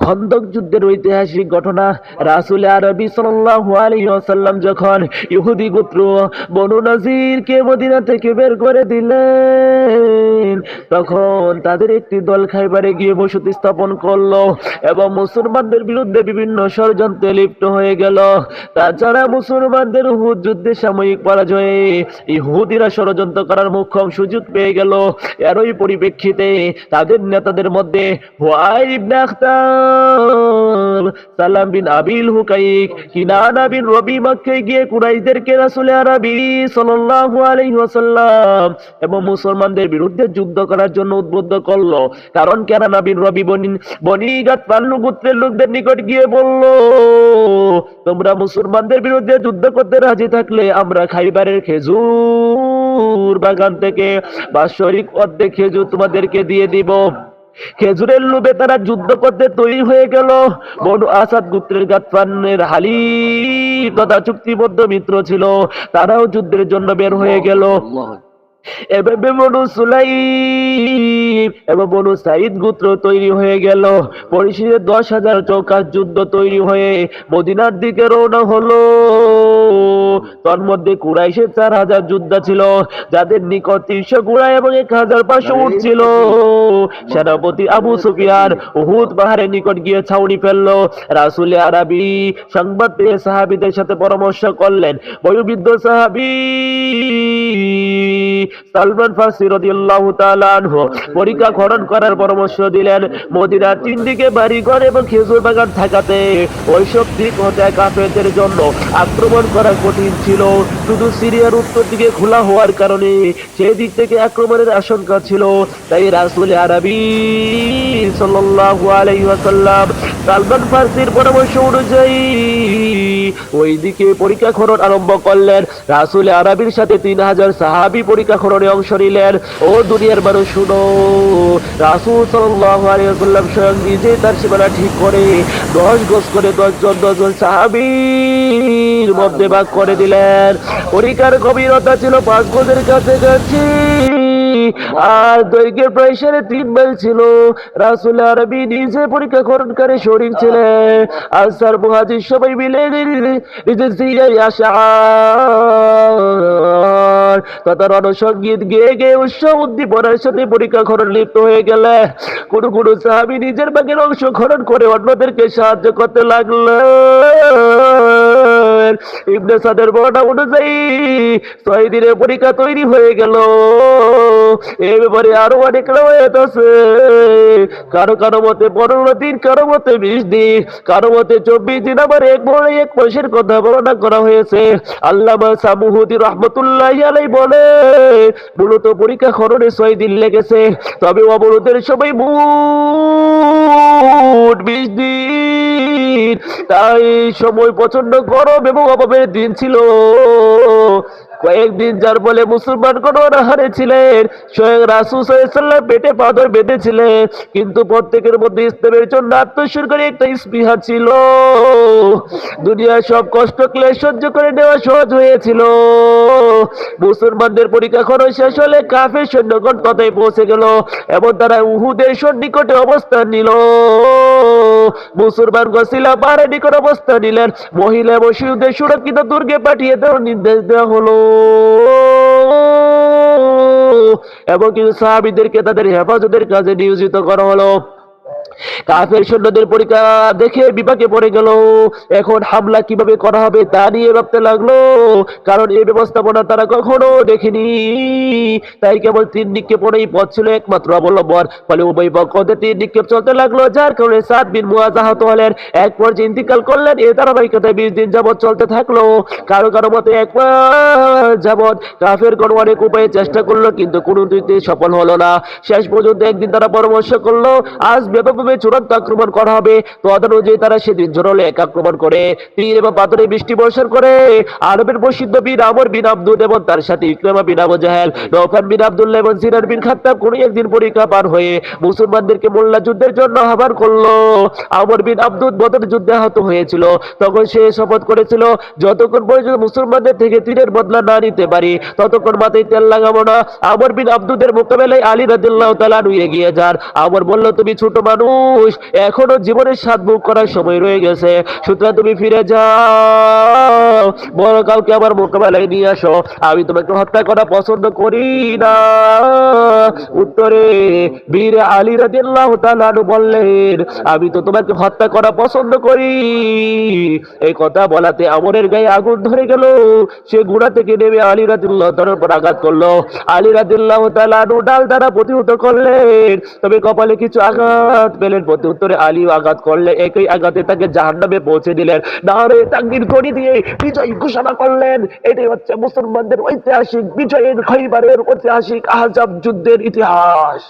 খন্দক যুদ্ধের ঐতিহাসিক ঘটনা রাসুল আরবি সাল্লাম যখন ইহুদি গোত্র বনু নাজিরকে মদিনা থেকে বের করে দিলেন তখন তাদের একটি দল খাইবারে গিয়ে বসতি স্থাপন করল এবং মুসলমানদের বিরুদ্ধে বিভিন্ন ষড়যন্ত্রে লিপ্ত হয়ে গেল। তাছাড়া মুসলমানদের উহুদ যুদ্ধে সাময়িক পরাজয়ে ইহুদিরা ষড়যন্ত্র করার মুখ্যম সুযোগ পেয়ে গেল। এরই পরিপ্রেক্ষিতে তাদের নেতাদের মধ্যে সালাম বিন আবিল হুকাইক, কিনানা বিন রবি মক্কে গিয়ে কুরাইশদেরকে রাসূল আরবি সাল্লাল্লাহু আলাইহি ওয়াসাল্লাম এবং মুসলমানদের বিরুদ্ধে যুদ্ধ করার জন্য উদ্বুদ্ধ করল। কারণ কেনানা বিন রবি বনি বনি গাতফান্নু গোত্রের লোকদের নিকট গিয়ে বলল, তোমরা মুসলমানদের বিরুদ্ধে যুদ্ধ করতে রাজি থাকলে আমরা খাইবারের খেজুর বাগান থেকে বাৎসরিক অর্ধেক খেজুর তোমাদেরকে দিয়ে দিব। খেজুরের লোভে তারা যুদ্ধ করতে তৈরি হয়ে গেল। বনু আসাদ গোত্রের গাতফানের হালি তথা চুক্তিবদ্ধ মিত্র ছিল। তারাও যুদ্ধের জন্য বের হয়ে গেল। এবং বনু সাইদ গোত্র তৈরি হয়ে গেল। দশ হাজার চৌকাশ যুদ্ধ তৈরি হয়ে মদিনার দিকে রওনা হলো। তন্মধ্যে কুরাইশের চার হাজার যোদ্ধা ছিল, যাদের নিকট তিনশো ঘোড়া এবং এক হাজার পাঁচশো ছিল। সেনাপতি আবু সুফিয়ান উহুদ পাহাড়ের নিকট গিয়ে ছাউনি ফেলল। রাসুল আরবি সংবাদ পেয়ে সাহাবিদের সাথে পরামর্শ করলেন। বয়োবৃদ্ধ সাহাবি সালমান ফার্সি রাদিয়াল্লাহু তাআলা আনহু পরীক্ষা খনন করার পরামর্শ দিলেন। মদিনার তিন দিকে বাড়িঘর এবং খেজুর বাগান থাকাতে ওইসব দিক হতে কাফেরদের জন্য আক্রমণ করা কঠিন ছিল। শুধু সিরিয়ার উত্তর দিকে খোলা হওয়ার কারণে সেই দিক থেকে আক্রমণের আশঙ্কা ছিল। তাই রাসূল আরবি আলাইহি ওয়াসাল্লাম সালমান ফার্সির পরামর্শ অনুযায়ী ওইদিকে পরীক্ষা খনন আরম্ভ করলেন। রাসূল আরবির সাথে তিন হাজার সাহাবি পরীক্ষা খননে অংশ নিলেন। ও দুনিয়ার মানুষ, শুনো। রাসুল সাল্লাম আলাইহি স্বয়ং নিজে তার সীমানা ঠিক করে দশ গোস করে দশজন দশজন সাহাবি মধ্যে ভাগ করে দিলেন। অধিকার গভীরতা ছিল পাঁচ কাছে কাছাকাছি। আর দৈর্ঘ্যের প্রায় সাড়ে তিন মাইল ছিল। রাসুল আরবি নিজে পরীক্ষা করণকারী শরীর মুহাজির সবাই মিলে তথা রণসঙ্গীত গেয়ে গেয়ে উৎসব উদ্দীপনার সাথে পরীক্ষা খরণ লিপ্ত হয়ে গেলে কোন কোন সাহাবি নিজের বাগের অংশ খরণ করে অন্যদেরকে সাহায্য করতে লাগলেন ইবনে সাদের অনুযায়ী ছয় দিনের পরীক্ষা তৈরি হয়ে গেল। এ ব্যাপারে আরও অনেক রয়েত আছে। কারও কারও মতে পনেরো দিন, কারও মতে বিশ দিন, কারও মতে চব্বিশ দিন। আবার এক এক মাসের কথা বর্ণনা করা হয়েছে। আল্লামা সামুহুদি রহমতুল্লাহ আলাই বলে, মূলত পরীক্ষা খরণে ছয় দিন লেগেছে। তবে অবরোধের মোট বিশ দিন। তাই সময় প্রচণ্ড গরম এবং অভাবের দিন ছিল। কয়েকদিন যার বলে মুসলমান কোন হারে ছিলেন স্বয়ং রাসুল সাল্লাম পেটে পাথর বেঁধেছিলেন। কিন্তু প্রত্যেকের মধ্যে ইসলামের জন্য আত্মসর্গের একটা স্পৃহা ছিল। দুনিয়ার সব কষ্ট ক্লেশ সহ্য করে নেওয়া সহজ হয়েছিল। মুসলমানদের পরীক্ষা খরচ শেষ হলে কাফের সৈন্যগণ তথায় পৌঁছে গেল এবং তারা উহুদের সন্নিকটে অবস্থান নিল। মুসলমান গসিলা পাহাড়ের নিকট অবস্থা নিলেন। মহিলা এবং শিশুদের সুরক্ষিত দুর্গে পাঠিয়ে দেওয়ার নির্দেশ দেওয়া হলো। এবং কিছু সাহাবিদেরকে তাদের হেফাজতের কাজে নিয়োজিত করা হলো। কাফের সৈন্যদের পরীক্ষা দেখে বিপাকে পড়ে গেল। এখন হামলা কীভাবে করা হবে তা নিয়ে ভাবতে লাগল। কারণ এই ব্যবস্থাপনা তারা কখনো দেখেনি। তাই কেবল তিন নিক্ষেপ পড়েই পথ ছিল একমাত্র অবলম্বন। ফলে উভয় পক্ষ হতে তিন নিক্ষেপ চলতে লাগল, যার কারণে সাত বিন মুয়াজ আহত হলেন। এক পর্যায়ে ইন্তিকাল করলেন, এ ধারাবাহিকতায় বিশ দিন যাবৎ চলতে থাকল। কারও কারও মতে এক যাবৎ কাফের কোন অনেক উপায়ে চেষ্টা করল, কিন্তু কোনো দুইতে সফল হলো না। শেষ পর্যন্ত একদিন তারা পরামর্শ করল, আজ ব্যাপকভাবে চূড়ান্ত আক্রমণ করা হবে। তো অনুযায়ী তারা সেদিন জোরলে এক আক্রমণ করে। তীর এবং পাথরে বৃষ্টি বর্ষণ করে। আরবের প্রসিদ্ধ বীর আমর বিন আব্দুল এবং তার সাথে ইকরামা বিন আবু জাহেল নৌফান বিন আব্দুল্লাহ এবং সিরার বিন খাত্তাব কোনো একদিন পরীক্ষা পার হয়ে মুসলমানদেরকে মোল্লা যুদ্ধের জন্য আহ্বান করল। আমর বিন আব্দুল বদর যুদ্ধে আহত হয়েছিল। তখন সে শপথ করেছিল, যতক্ষণ পর্যন্ত মুসলমানদের থেকে তীরের বদলা না নিতে পারি, ততক্ষণ মাথায় তেল লাগাবো না। আমর বিন আব্দুদের মোকাবেলায় আলী রাদিল্লাহ তালা এগিয়ে যান। আমর বলল, তুমি ছোট মানুষ মানুষ এখনও জীবনের স্বাদ ভোগ করার সময় রয়ে গেছে। সুতরাং তুমি ফিরে যাও। বড় কাউকে আমার মোকাবেলায় নিয়ে আসো। আমি তোমাকে হত্যা করা পছন্দ করি না। উত্তরে বীর আলী রাদিয়াল্লাহু তাআলা বললেন, আমি তো তোমাকে হত্যা করা পছন্দ করি। এই কথা বলাতে আমরের গায়ে আগুন ধরে গেল। সে গুড়া থেকে নেমে আলী রাদিয়াল্লাহু তাআলার উপর আঘাত করল। আলী রাদিয়াল্লাহু তাআলা ডাল দ্বারা প্রতিহত করলেন। তবে কপালে কিছু আঘাত পেলেন। প্রতি উত্তরে আলী আঘাত করলে, একই আঘাতে তাকে জাহান্নামে পৌঁছে দিলেন। নারে তাকবীর করি দিয়ে বিজয় ঘোষণা করলেন, এটাই হচ্ছে মুসলমানদের ঐতিহাসিক বিজয়ের খৈবারের ঐতিহাসিক আহজাব যুদ্ধের ইতিহাস